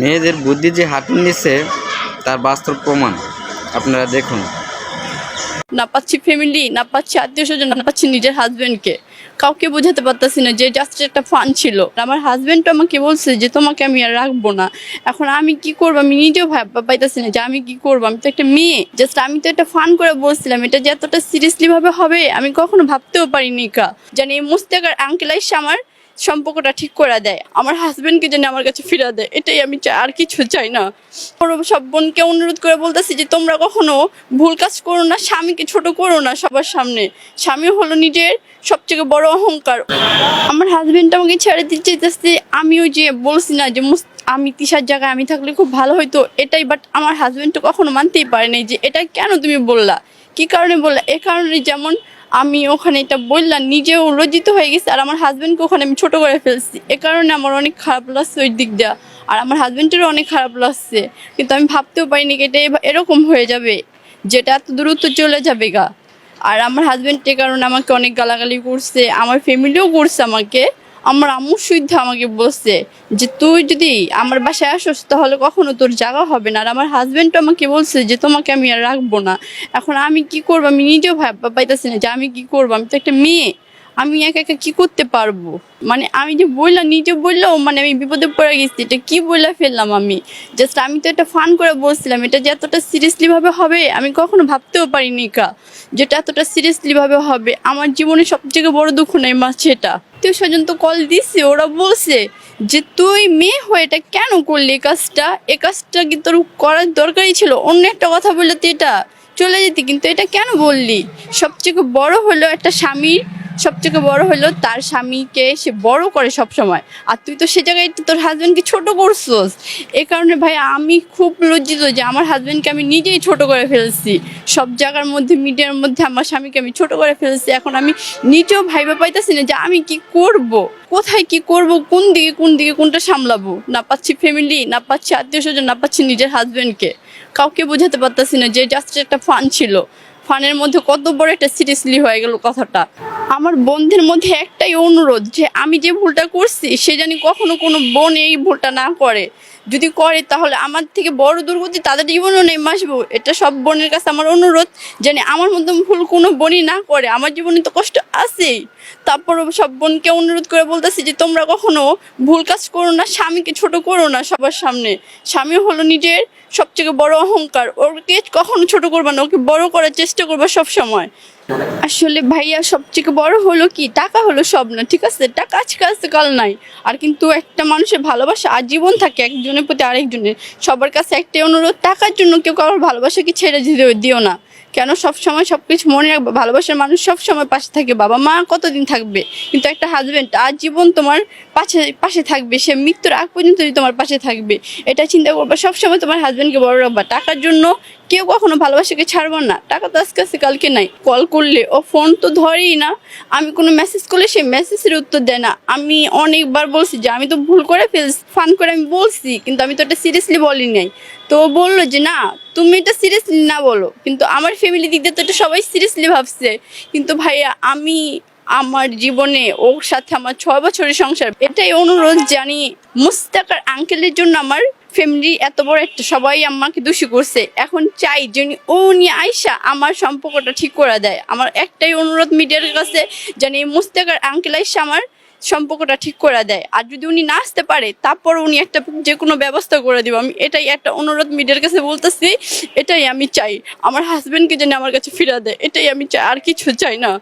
মেয়েদের বুদ্ধি যে হাঁটুর নিচে, তার বাস্তব প্রমাণ আপনারা দেখুন। না পাচ্ছি ফ্যামিলি না পাচ্ছি আত্মীয় স্বজন, না পাচ্ছি নিজের হাজবেন্ডকে কাউকে বোঝাতে পারতাছি না যে জাস্ট একটা ফান ছিল। আমার হাজবেন্ড আমাকে বলছে যে, তোমাকে আমি আর রাখব না। এখন আমি কি করব? আমি নিজেও ভাববা পাইতাছি না যে আমি কি করব? আমি তো একটা মেয়ে। জাস্ট আমি তো একটা ফান করে বলছিলাম। এটা যে এতটা সিরিয়াসলি ভাবে হবে, আমি কখনো ভাবতেও পারিনি কা। জানি মুস্তাকার আঙ্কেল আমার সম্পর্কটা ঠিক করে দেয়। আমার হাজবেন্ডকে যেন আমার কাছে ফিরা দেয়, এটাই আমি আর কিছু চাই না। ওর সব বোনকে অনুরোধ করে বলতেছি যে, তোমরা কখনো ভুল কাজ করো না, স্বামীকে ছোট করো না সবার সামনে। স্বামী হলো নিজের সবথেকে বড় অহংকার। আমার হাজবেন্ড আমাকে ছেড়ে দিতে চাইতেছে, আমি ওই যে বলছি না যে আমি তিসার জায়গায় আমি থাকলে খুব ভালো হইতো। এটাই বাট আমার হাজবেন্ড তো কখনো মানতেই পারে নাই যে, এটা কেন তুমি বললা? কি কারণে বললা? এ কারণে যেমন আমি ওখানে এটা বললাম, নিজেও লজ্জিত হয়ে গেছে, আর আমার হাজব্যান্ডকে ওখানে আমি ছোট করে ফেলছি। এ কারণে আমার অনেক খারাপ লাগছে ওই দিক আর আমার হাজব্যান্ডেরও অনেক খারাপ লাগছে। কিন্তু আমি ভাবতেও পারিনি এটা এরকম হয়ে যাবে যেটা এত দূরত্ব চলে যাবে গা। আর আমার হাজব্যান্ডের কারণে আমাকে অনেক গালাগালি করছে, আমার ফ্যামিলিও করছে আমাকে। আমার আম্মু সুদ্ধ আমাকে বলছে যে, তুই যদি আমার বাসায় আসস, তাহলে কখনো তোর জায়গা হবে না। আর আমার হাজবেন্ড আমাকে বলছে যে, তোমাকে আমি আর রাখব না। এখন আমি কি করব? আমি নিজেও ভাব পাইতেছি না যে, আমি কি করব? আমি তো একটা মেয়ে। আমি একা একা কি করতে পারব? মানে আমি যে বললাম, নিজে বললাম মানে আমি বিপদে পড়ে গেছি, এটা কি বলে ফেললাম আমি? জাস্ট আমি তো এটা ফান করে বলছিলাম এটা যে এতটা সিরিয়াসলি ভাবে হবে, আমি কখনো ভাবতেও পারিনি কা যেটা এতটা সিরিয়াসলি ভাবে হবে। আমার জীবনে সবথেকে বড় দুঃখ নাই মা, সেটা। তুই স্বজন তো কল দিছি, ওরা বলছে যে তুই মেয়ে হয়ে এটা কেন করলি এই কাজটা? এ কাজটা কি তোর করার দরকারই ছিল? অন্য একটা কথা বললে তুই এটা, চলে যেতি, কিন্তু এটা কেন বললি? সবথেকে বড় হলো একটা স্বামীর সবথেকে বড় হলো তার স্বামীকে সে বড় করে সব সময় আর তুই তো সে জায়গায় তোর হাজবেন্ডকে ছোট করছোস। এ কারণে ভাই আমি খুব লজ্জিত যে আমার হাজবেন্ডকে আমি নিজেই ছোট করে ফেলছি। সব জায়গার মধ্যে, মিডিয়ার মধ্যে আমার স্বামীকে আমি ছোট করে ফেলছি। এখন আমি নিজেও ভাইবা পাইতেছি না যে আমি কি করব? কোথায় কি করব? কোন দিকে কোন দিকে কোনটা সামলাবো? না পাচ্ছি ফ্যামিলি না পাচ্ছি আত্মীয় স্বজন না পাচ্ছি নিজের হাজবেন্ডকে কাউকে বোঝাতে পারতাছি না যে জাস্ট একটা ফান ছিল। ফানের মধ্যে কত বড় একটা সিরিয়াসলি হয়ে গেল কথাটা। আমার বন্ধের মধ্যে একটাই অনুরোধ যে আমি যে ভুলটা করছি, সে জানি কখনো কোনো বোন এই ভুলটা না করে। যদি করে, তাহলে আমার থেকে বড় দুর্গতি তাদের জীবনেও নেই আসব এটা সব বোনের কাছে আমার অনুরোধ জানি আমার মধ্যে ভুল কোনো বোনই না করে। আমার জীবনে তো কষ্ট আছেই। তারপর সব বোনকে অনুরোধ করে বলতেছি যে, তোমরা কখনো ভুল কাজ করো না, স্বামীকে ছোট করো না সবার সামনে। স্বামী হলো নিজের সবথেকে বড় অহংকার। ওকে কখনো ছোট করবা না, ওকে বড় করার চেষ্টা করবা সব সময় আসলে ভাইয়া সবথেকে বড় হলো কি? টাকা হলো সব না, ঠিক আছে? টাকা আজকে কাল নাই। আর কিন্তু একটা মানুষের ভালোবাসা আজীবন থাকে একজনের প্রতি আরেকজনের। সবার কাছে একটাই অনুরোধ, টাকার জন্য কেউ কারোর ভালোবাসাকে ছেড়ে দিতে দিও না। কেন? সব সময় সব কিছু মনে রাখবে। ভালোবাসার মানুষ সব সময় পাশে থাকে। বাবা মা কতদিন থাকবে? কিন্তু একটা হাজবেন্ড আজীবন তোমার পাশে পাশে থাকবে। সে মৃত্যুর আগ পর্যন্ত তোমার পাশে থাকবে, এটা চিন্তা করবা। সবসময় তোমার হাজব্যান্ডকে বড় রাখবা। টাকার জন্য কেউ কখনো ভালোবাসাকে ছাড়বো না। টাকা তো আজকে আছে, কালকে নাই। কল করলে, ও ফোন তো ধরেই না। আমি কোনো মেসেজ করলে সে মেসেজের উত্তর দেয় না। আমি অনেকবার বলছি যে, আমি তো ভুল করে ফেলছি ফান করে আমি বলছি, কিন্তু আমি তো এটা সিরিয়াসলি বলি নাই। তো বলল যে, না, তুমি এটা সিরিয়াসলি না বলো। কিন্তু আমার ফ্যামিলি দিক দিয়ে তো এটা সবাই সিরিয়াসলি ভাবছে। কিন্তু ভাইয়া, আমি আমার জীবনে ওর সাথে আমার ছয় বছরের সংসার, এটাই অনুরোধ জানি মুস্তাকার আঙ্কেলের জন্য আমার ফ্যামিলি এত বড় একটা সবাই আমাকে দোষী করছে। এখন চাই যে উনি- আইসা আমার সম্পর্কটা ঠিক করে দেয়। আমার একটাই অনুরোধ মিডিয়ার কাছে, যেন এই মুস্তাকার আঙ্কেল আইসা আমার সম্পর্কটা ঠিক করে দেয়। আর যদি উনি না আসতে পারে, তারপর উনি একটা যে কোনো ব্যবস্থা করে দিব। আমি এটাই একটা অনুরোধ মিডিয়ার কাছে বলতেছি, এটাই আমি চাই। আমার হাজব্যান্ডকে যেন আমার কাছে ফিরা দেয়, এটাই আমি চাই। আর কিছু চাই না।